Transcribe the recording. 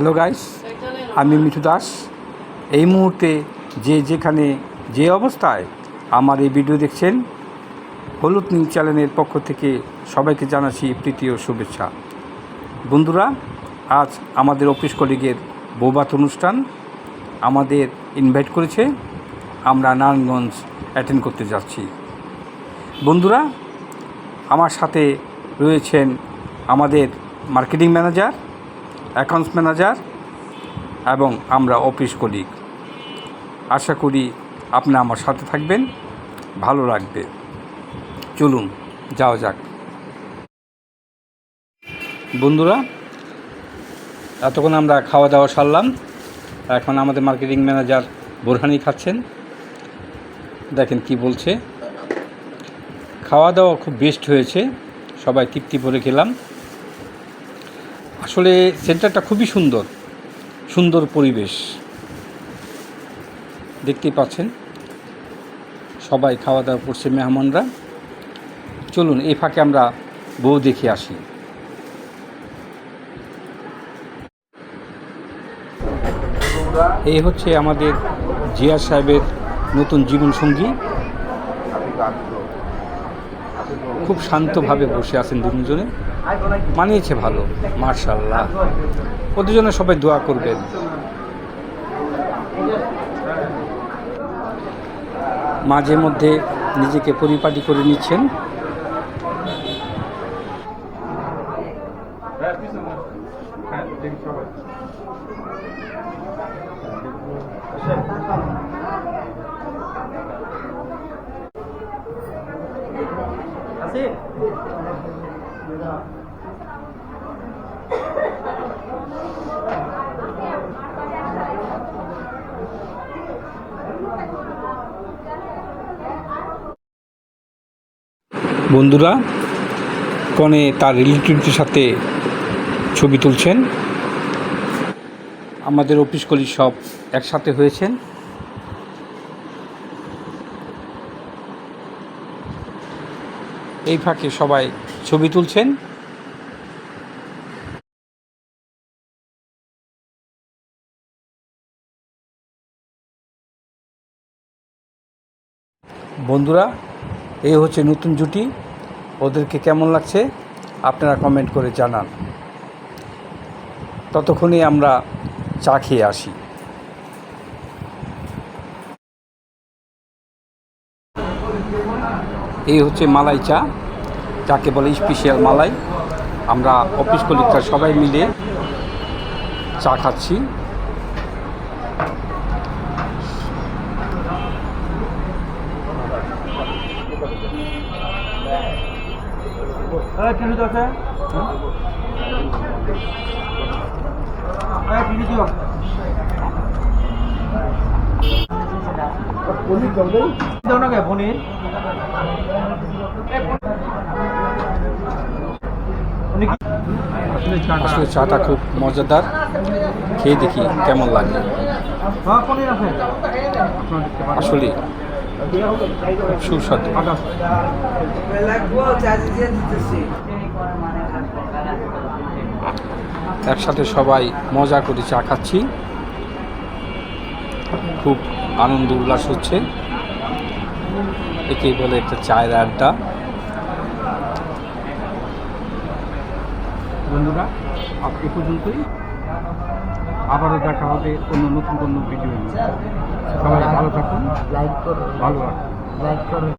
Hello guys আমি মিঠু দাস। এই মুহূর্তে যে যেখানে যে অবস্থায় আমার এই ভিডিও দেখছেন, হলুদ নিউজ চ্যানেলের পক্ষ থেকে সবাইকে জানাচ্ছি প্রীতি ও শুভেচ্ছা। বন্ধুরা, আজ আমাদের অফিস কলিগের বৌবাত অনুষ্ঠান আমাদের ইনভাইট করেছে। আমরা নারায়ণগঞ্জ অ্যাটেন্ড করতে যাচ্ছি। বন্ধুরা, আমার সাথে রয়েছেন আমাদের মার্কেটিং ম্যানেজার অ্যাকাউন্টস ম্যানেজার এবং আমরা অফিস কলিগ। আশা করি আপনি আমার সাথে থাকবেন, ভালো লাগবে। চলুন, যাওয়া যাক। বন্ধুরা, এতক্ষণ আমরা খাওয়া দাওয়া সারলাম। এখন আমাদের মার্কেটিং ম্যানেজার বোরহানি খাচ্ছেন। দেখেন কি বলছে। খাওয়া দাওয়া খুব বেস্ট হয়েছে। সবাই তৃপ্তি ভরে খেলাম। আসলে সেন্টারটা খুবই সুন্দর। সুন্দর পরিবেশ। দেখতেই পাচ্ছেন। সবাই খাওয়া দাওয়া করছে মেহমানরা। চলুন, এই ফাঁকে আমরা বউ দেখে আসি। এই হচ্ছে আমাদের জিয়া সাহেবের নতুন জীবনসঙ্গী। খুব শান্তভাবে বসে আছেন দুজনে। মানিয়েছে ভালো মার্শাল্লাহ জন্য সবাই দোয়া করবেন। মাঝে মধ্যে নিজেকে পরিপাটি করে নিচ্ছেন। বন্ধুরা কনে তার রিলেটিভদের সাথে ছবি তুলছেন। আমাদের অফিস কলি সব একসাথে হয়েছেন। এই ফাঁকে সবাই ছবি তুলছেন। বন্ধুরা, এই হচ্ছে নতুন জুটি। ওদেরকে কেমন লাগছে আপনারা কমেন্ট করে জানান। ততক্ষণে আমরা চা খেয়ে আসি। এই হচ্ছে মালাই চা, যাকে বলে স্পেশাল মালাই। আমরা অফিস কলিগরা সবাই মিলে চা খাচ্ছি। পনির আসলে চাটা খুব মজাদার। খেয়ে দেখি কেমন লাগে। হ্যাঁ আসলে সুস্বাদু। একসাথে সবাই মজা করে চা খাচ্ছি। খুব আনন্দ উল্লাস হচ্ছে। একে বলে একটা চায়ের আড্ডা। বন্ধুরা আজকে পর্যন্তই। আবারও দেখা হবে অন্য নতুন কোনো ভিডিও নিয়ে। সবাই ভালো থাকুন লাইক করো ভালো রাখুন লাইক করো